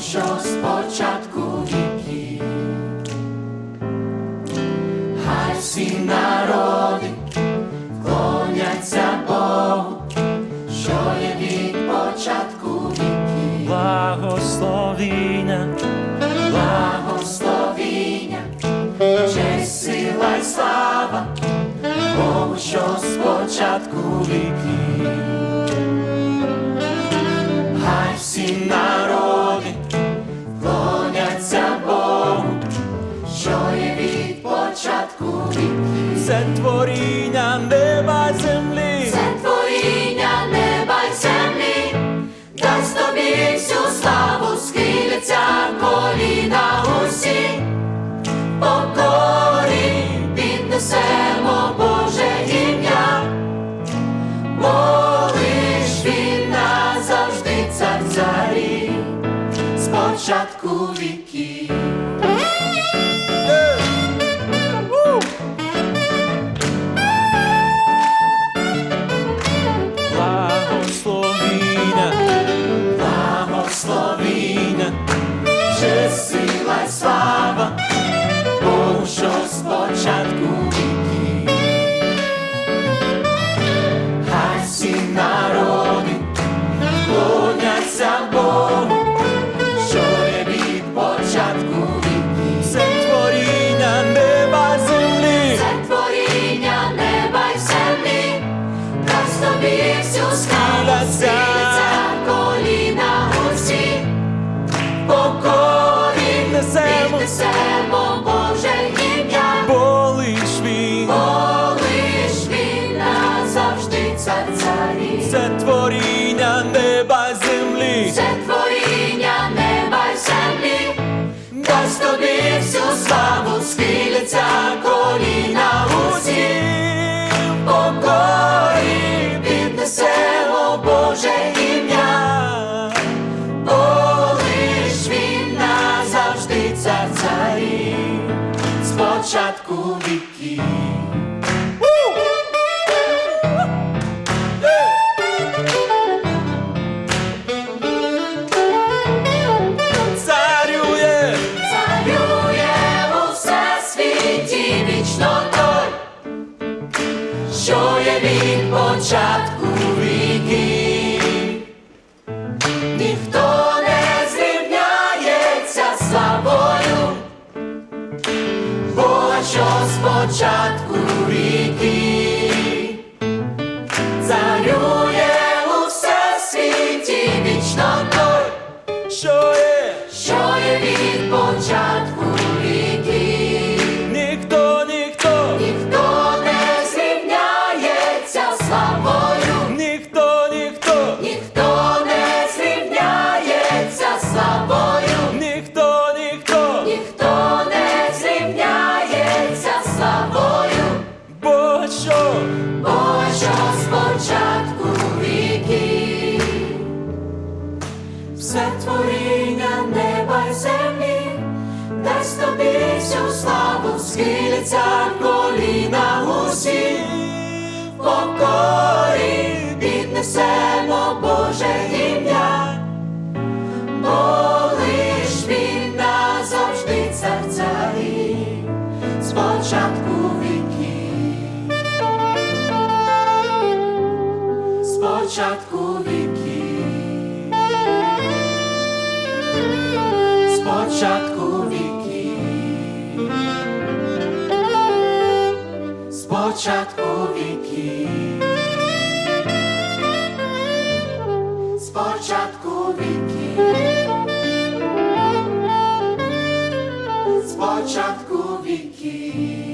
що спочатку віки, хай всі народи вклоняться Богу, що є від початку віки. Благословіння, благословіння, честь, сила й слава, Богу, що спочатку віки. I've seen that. Це творіння неба й землі. Це творіння неба й землі, дасть тобі всю славу, схиляться коліна усі, покорі піднесемо Боже ім'я, бо лиш він назавжди цар царів, спочатку віків. Deixe-se Це творіння неба й землі. Це творіння неба й землі, дасть тобі всю славу, схиляться коліна усі, покорі піднесемо Боже ім'я, лиш він назавжди цар царів. Спочатку віків. Початку віки, Ніхто не зрівняється славою, бо що спочатку схиляться коліна усі, покорі піднесемо Боже ім'я, бо лиш він назавжди цар царів, спочатку віків, спочатку віків. Спочатку віків. початку віків, з початку віків, з початку віків.